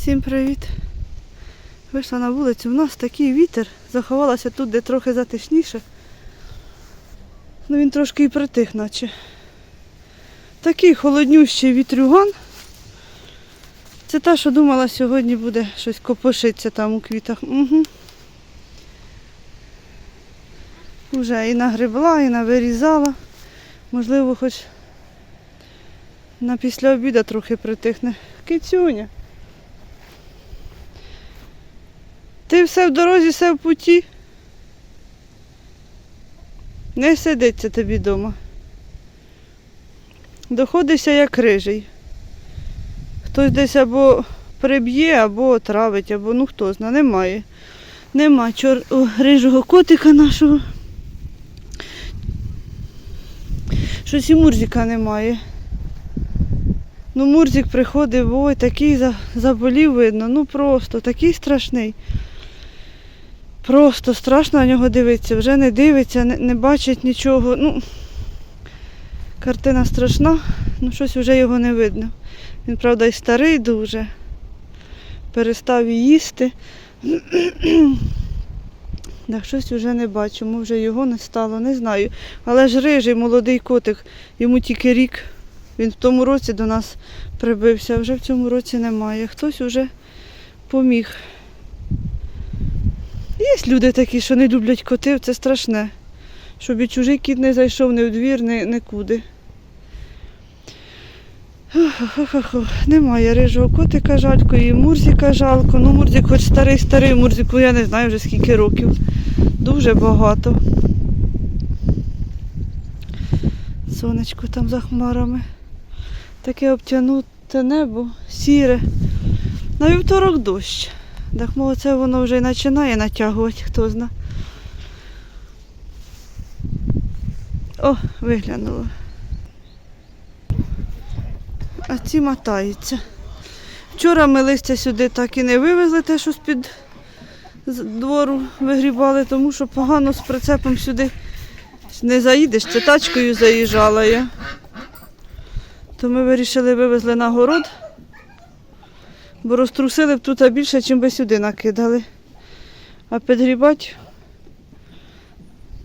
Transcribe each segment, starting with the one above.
Всім привіт! Вийшла на вулицю. У нас такий вітер. Заховалася тут, де трохи затишніше. Ну він трошки і притих, наче. Такий холоднющий вітрюган. Це та, що думала, сьогодні буде щось копошиться там у квітах. Угу. Уже і нагребла, і навирізала. Можливо, хоч на після обіду трохи притихне. Кицюня. Ти все в дорозі, все в путі. Не сидиться тобі вдома. Доходишся як рижий. Хтось десь або приб'є, або отравить, або ну хто зна, немає. Нема чор... О, рижого котика нашого. Щось і Мурзика немає. Ну, Мурзик приходив, ой, такий заболів видно, ну просто такий страшний. Просто страшно на нього дивитися, вже не дивиться, не, не бачить нічого. Ну, картина страшна, ну щось вже його не видно. Він, правда, і старий дуже. Перестав їсти. Так, щось вже не бачу, може його не стало, не знаю. Але ж рижий молодий котик, йому тільки рік. Він в тому році до нас прибився, а вже в цьому році немає. Хтось уже поміг. Є люди такі, що не люблять котів, це страшне. Щоб і чужий кіт не зайшов ні в двір, ні, нікуди. Немає рижого котика жалько, і Мурзика жалко. Ну, Мурзик хоч старий, старий, Мурзику я не знаю вже скільки років. Дуже багато. Сонечко там за хмарами. Таке обтянуте небо, сіре. На вівторок дощ. Так мов це воно вже і починає натягувати, хто зна. О, виглянуло. А ці мотаються. Вчора ми листя сюди так і не вивезли, те, що з-під двору вигрібали, тому що погано з прицепом сюди не заїдеш, це тачкою заїжджала я. То ми вирішили вивезли на город, бо розтрусили б тут більше, ніж би сюди накидали. А підгрібати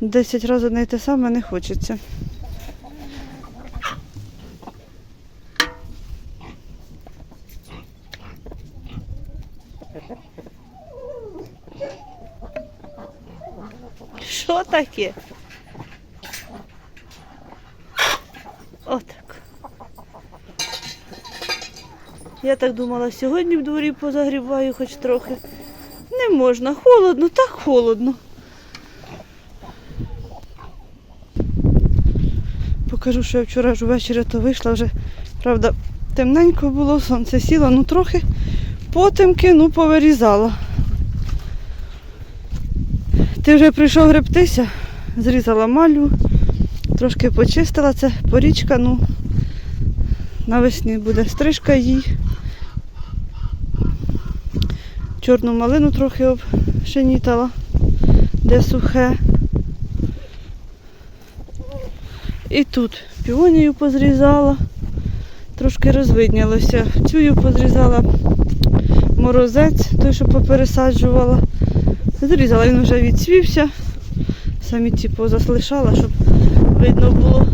10 разів одне те саме не хочеться. Що таке? Я так думала, сьогодні в дворі позагріваю хоч трохи. Не можна, холодно, так холодно. Покажу, що я вчора ж ввечері то вийшла вже, правда, темненько було, сонце сіло, ну трохи потемки, ну повирізала. Ти вже прийшов гребтися, зрізала малю, трошки почистила це порічка, ну навесні буде стрижка їй. Чорну малину трохи обшенітала, де сухе. І тут піонію позрізала, трошки розвиднялося. Цю позрізала морозець, той, що попересаджувала. Зрізала, він вже відцвівся. Самі ці позаслишала, щоб видно було.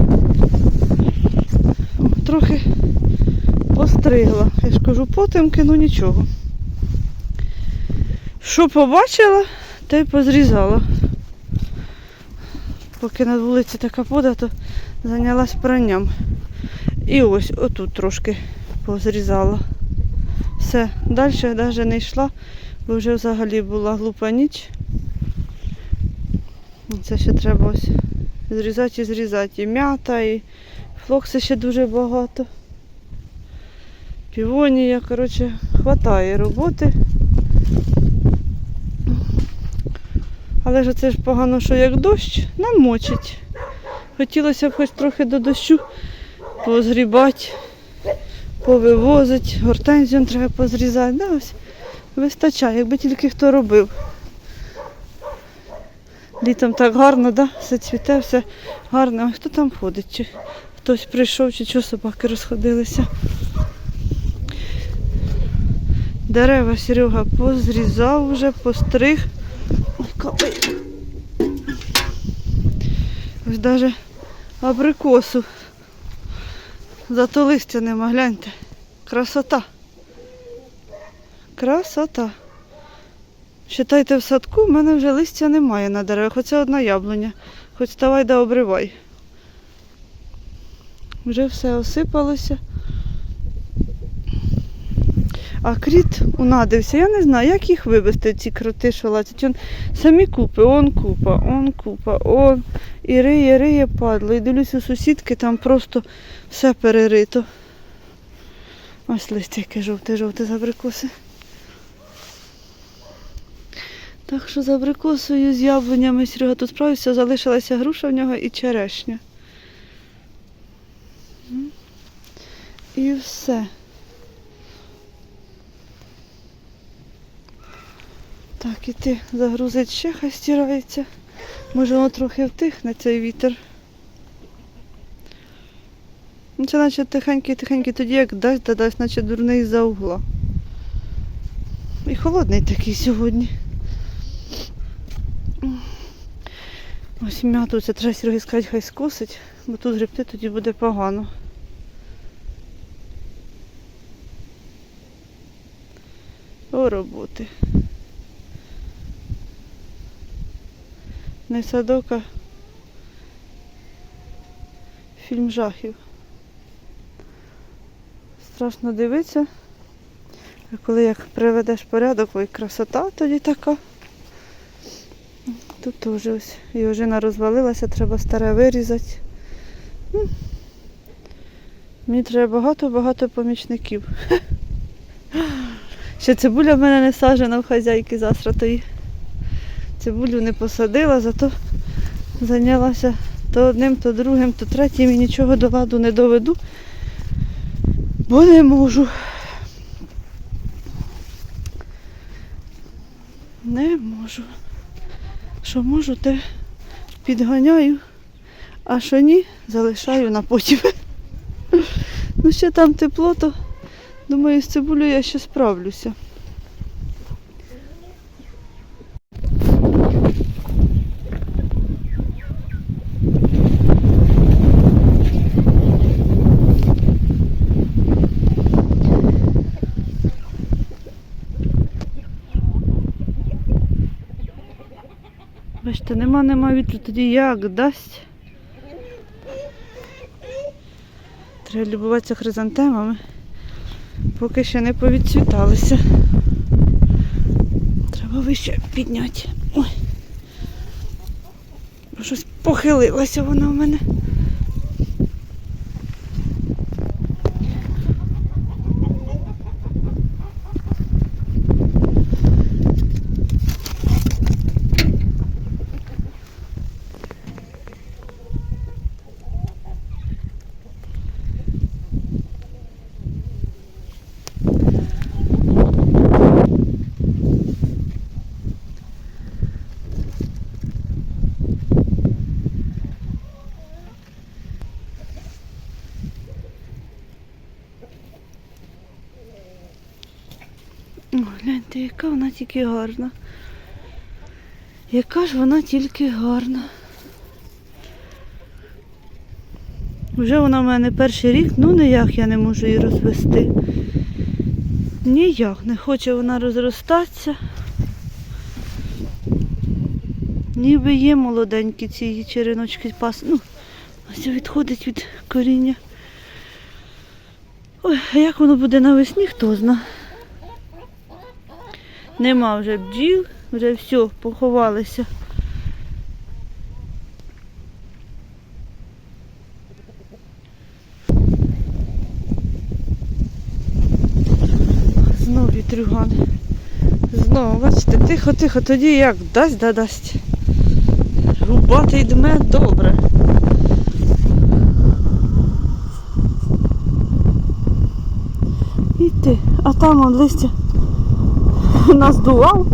Трохи постригла. Я ж кажу, потемки, ну нічого. Що побачила, те й позрізала. Поки на вулиці така пода, то зайнялась пранням. І ось отут трошки позрізала. Все, далі навіть не йшла бо вже взагалі була глупа ніч. Це ще треба ось зрізати і зрізати. І м'ята, і флокси ще дуже багато. Півонія, коротше, хватає роботи. Але ж це ж погано, що як дощ, намочить. Хотілося б хоч трохи до дощу позгрібати, повивозити, гортензію треба позрізати. Да, ось Вистачає, якби тільки хто робив. Літом так гарно, да? все цвіте, все гарно. А хто там ходить? Чи хтось прийшов, чи що собаки розходилися. Дерева Серега позрізав вже, постриг. Капає. Ось навіть абрикосу. Зато листя нема, гляньте. Красота. Красота. Считайте, в садку в мене вже листя немає на деревах. Оце одна яблуня. Хоч ставай да обривай. Вже все осипалося. А кріт унадився. Я не знаю, як їх вивезти, ці кроти, що лазять. Он самі купи, он купа, он купа, он. І риє, риє падло. І дивлюсь у сусідки, там просто все перерито. Ось листя яке жовте, жовте з абрикоси. Так що з абрикосою, з яблунями Серега тут справився, залишилася груша в нього і черешня. І все. Так, іти загрузить ще, хай стирається. Може воно трохи втихне цей вітер. Ну, це наче тихенький, тихенький, тоді як дасть, да дасть, наче дурний за угла. І холодний такий сьогодні. Ось м'яту це треба Сергій сказати, хай скосить, бо тут гребти тоді буде погано. О, роботи. Не садок, а фільм жахів. Страшно дивитися. А коли як приведеш порядок, ой, красота тоді така. Тут теж ось і ожина розвалилася, треба старе вирізати. Мені треба багато-багато помічників. Ще цибуля в мене не саджена в хазяйки засратої. Цибулю не посадила, зато зайнялася то одним, то другим, то третім і нічого до ладу не доведу, бо не можу. Не можу. Що можу, те підганяю, а що ні, залишаю на потім. Ну, ще там тепло, то думаю, з цибулею я ще справлюся. Бачите, нема, нема вітру, тоді як дасть. Треба любуватися хризантемами, поки ще не повідцвіталися. Треба вище підняти. Ой. Щось похилилася вона в мене. О, гляньте, яка вона тільки гарна. Яка ж вона тільки гарна. Вже вона в мене перший рік, ну ніяк я не можу її розвести. Ніяк не хоче вона розростатися. Ніби є молоденькі ці череночки пас. Ну, ось відходить від коріння. Ой, а як воно буде навесні, хто зна. Нема вже бджіл, вже все, поховалися. Знов вітрюган. Знову, бачите, тихо, тихо, тоді як дасть, да дасть. Рубатий дме добре. І ти, а там он листя наздував,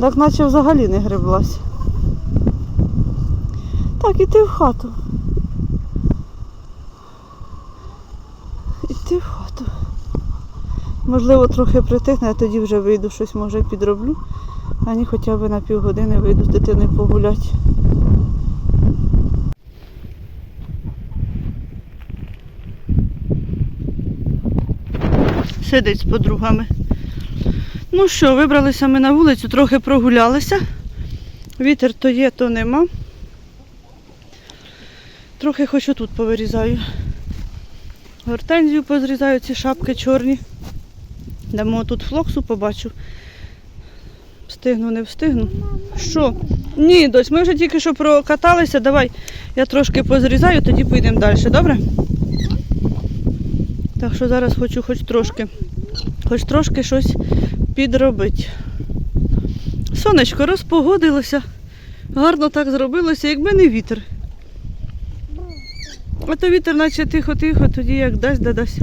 так наче взагалі не греблась. Так, іти в хату. Іти в хату. Можливо, трохи притихне, а тоді вже вийду, щось може підроблю. Ані хоча б на півгодини вийду з дитиною погуляти. Сидить з подругами. Ну що, вибралися ми на вулицю, трохи прогулялися. Вітер то є, то нема. Трохи хочу тут повирізаю. Гортензію позрізаю, ці шапки чорні. Дамо тут флоксу побачу. Встигну, не встигну. Що? Ні, дось, ми вже тільки що прокаталися. Давай я трошки позрізаю, тоді поїдемо далі, добре? Так що зараз хочу хоч трошки, хоч трошки щось підробити. Сонечко розпогодилося. Гарно так зробилося, якби не вітер. А то вітер наче тихо-тихо, тоді як дасть, да дасть.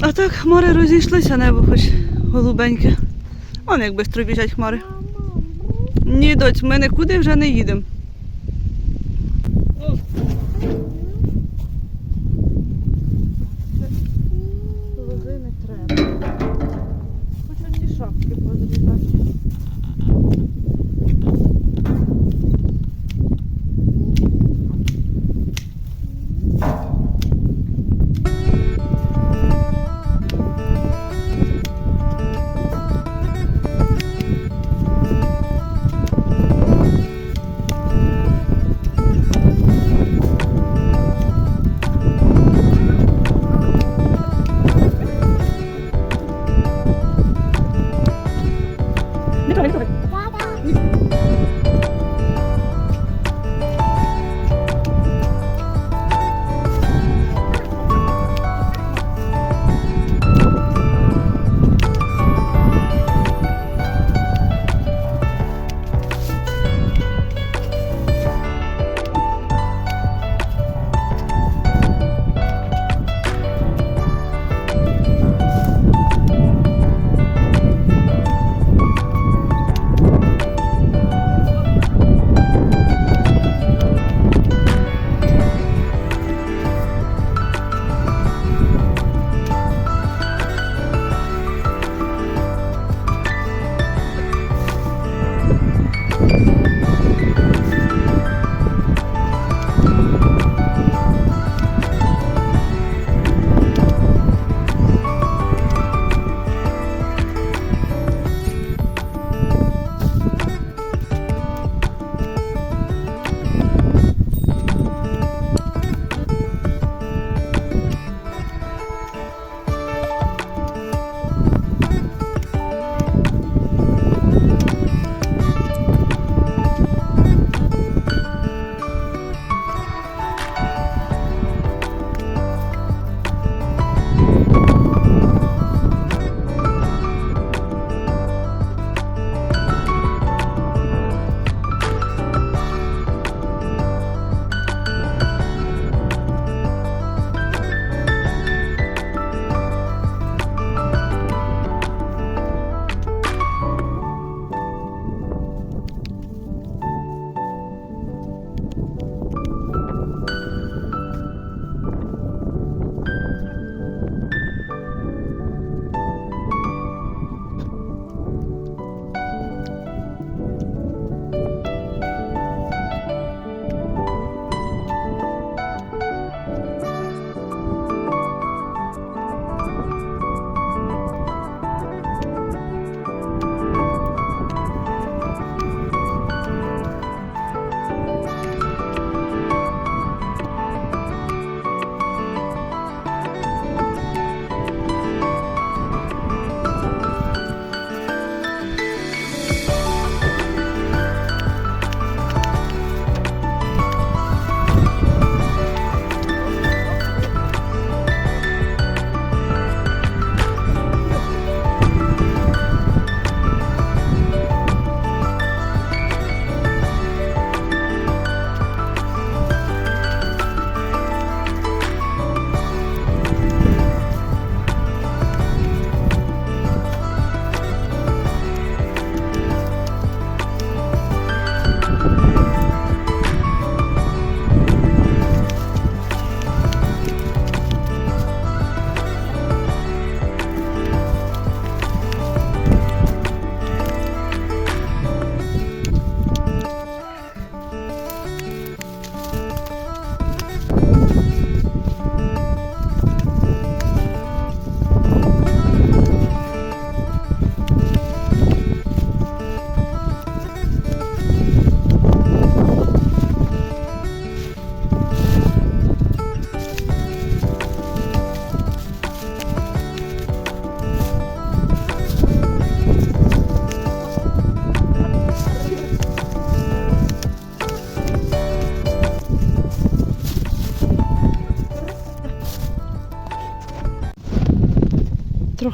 А так хмари розійшлися, небо хоч голубеньке. Он як швидко біжать хмари. Ні, доць, ми нікуди вже не їдемо. Лози не треба. Хочу ці шапки позрізати.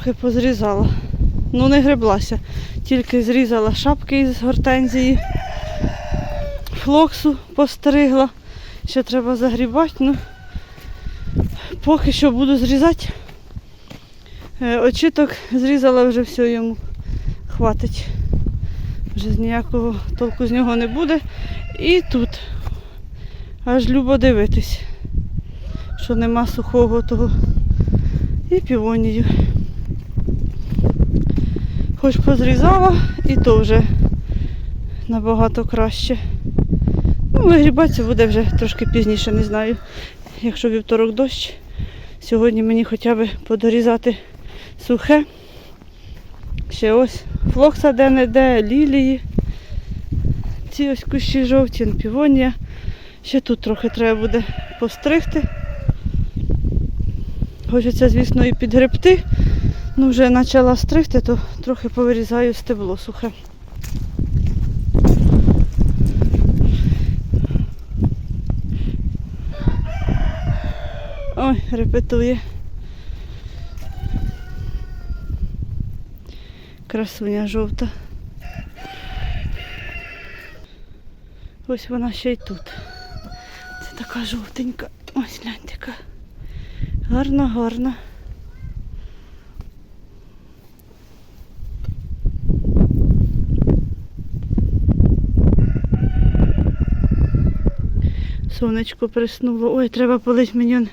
Трохи позрізала. Ну не греблася. Тільки зрізала шапки із гортензії. Флоксу постригла. Ще треба загрібати. Ну, поки що буду зрізати. Е, Очіток зрізала вже все йому. Хватить. Вже ніякого толку з нього не буде. І тут аж любо дивитись, що нема сухого того. І півонію. Хоч позрізала, і то вже набагато краще. Ну, вигрібатися буде вже трошки пізніше, не знаю. Якщо вівторок дощ, сьогодні мені хоча б подорізати сухе. Ще ось флокса де-не-де, лілії. Ці ось кущі жовті, півонія. Ще тут трохи треба буде постригти. Хочеться, звісно, і підгребти. Ну, вже почала стригти, то трохи повирізаю стебло сухе. Ой, репетує. Красуня жовта. Ось вона ще й тут. Це така жовтенька. Ось гляньте. Гарна, гарна. Сонечко приснуло. Ой, треба полить мені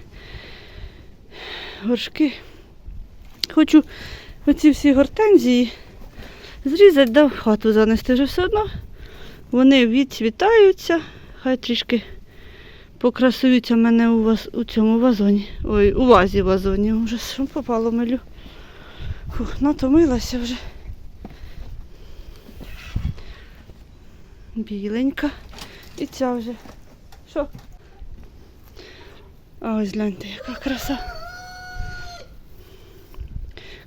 горшки. Хочу оці всі гортензії зрізати, да в хату занести вже все одно. Вони відцвітаються, хай трішки покрасуються мене у, вас, у цьому вазоні. Ой, у вазі вазоні. Вже що попало милю. Фух, натомилася вже. Біленька. І ця вже. Що? А ось гляньте, яка краса.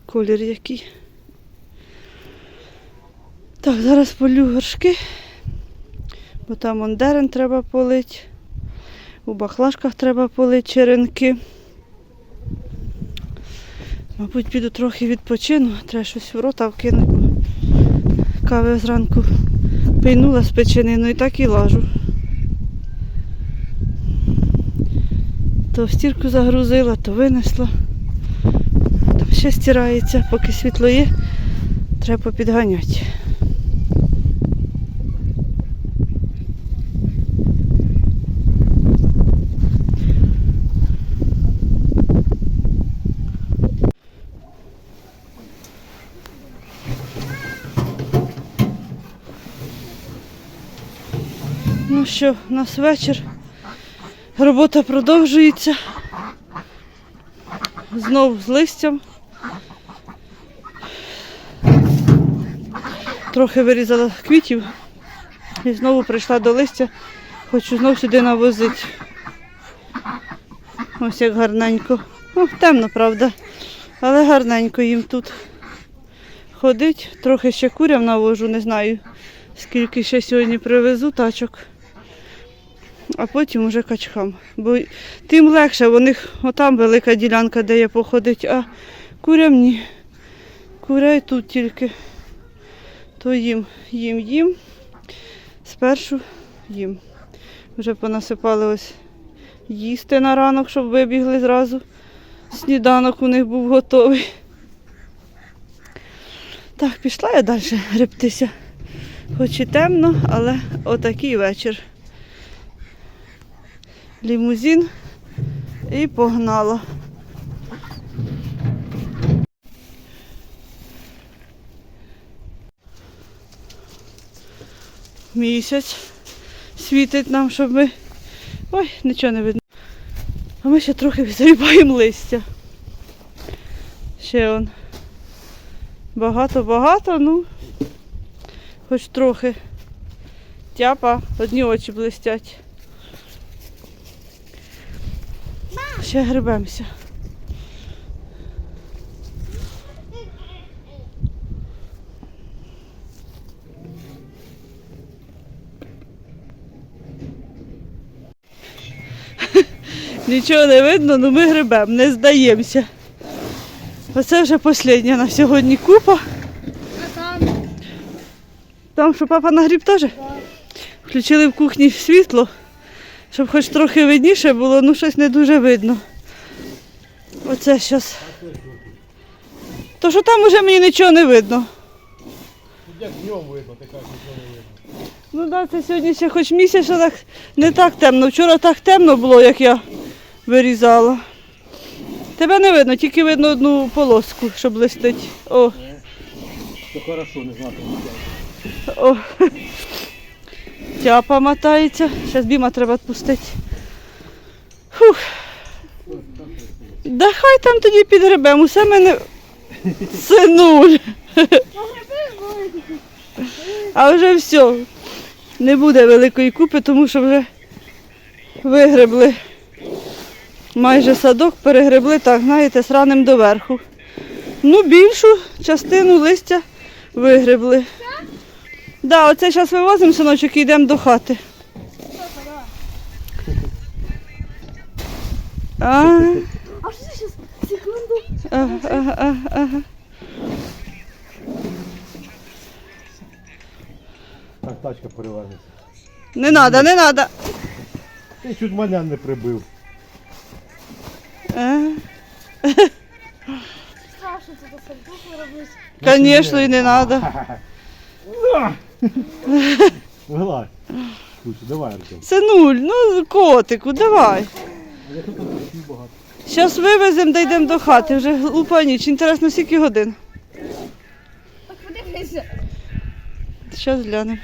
Колір який. Так, зараз полю горшки, бо там он дерен треба полити. У баклажках треба полити черенки. Мабуть, піду трохи відпочину, треба щось в рота вкинути. Кави зранку пийнула з печенину і так і лажу. То в стірку загрузила, то винесла. Там ще стирається, поки світло є, треба підганяти. Ну що, у нас вечір. Робота продовжується. Знов з листям. Трохи вирізала квітів і знову прийшла до листя. Хочу знов сюди навозити. Ось як гарненько. Ну, темно, правда. Але гарненько їм тут ходить. Трохи ще курям навожу, не знаю, скільки ще сьогодні привезу тачок а потім уже качкам. Бо тим легше, у них отам велика ділянка, де є походить, а курям ні. Курей тут тільки. То їм, їм, їм. Спершу їм. Вже понасипали ось їсти на ранок, щоб вибігли зразу. Сніданок у них був готовий. Так, пішла я далі гребтися. Хоч і темно, але отакий вечір лімузин і погнала. Місяць світить нам, щоб ми... Ой, нічого не видно. А ми ще трохи зрібаємо листя. Ще он. Багато-багато, ну хоч трохи. Тяпа, одні очі блистять. Ще грибемося. Нічого не видно, але ми грибемо, не здаємося. Оце вже остання на сьогодні купа. А там Там, що папа нагріб теж? Включили в кухні світло, щоб хоч трохи видніше було, ну щось не дуже видно. Оце зараз. То що там уже мені нічого не видно. Як днем видно, така нічого не видно. Ну так, це сьогодні ще хоч місяць, що так не так темно. Вчора так темно було, як я вирізала. Тебе не видно, тільки видно одну полоску, що блистить. О, То хорошо, не знати. о. Тяпа мотається. Зараз біма треба відпустити. Фух. Да хай там тоді підгребемо, усе мене синуль. А вже все. Не буде великої купи, тому що вже вигребли. Майже садок перегребли, так, знаєте, з доверху. Ну, більшу частину листя вигребли. Да, оце зараз вивозимо синочок і йдемо до хати. А, А що це зараз? Секунду. ага, ага, ага, ага. Так тачка перевернеться. Не треба, не треба. Ти чуть мене не прибив. Страшно це до садку робити. Звісно, і не треба. Вилазь. Слушай, давай, Артем. Синуль, ну котику, давай. Зараз вивеземо, дійдемо до хати, вже глупа ніч. Інтересно, скільки годин. Так подивися. Зараз глянемо.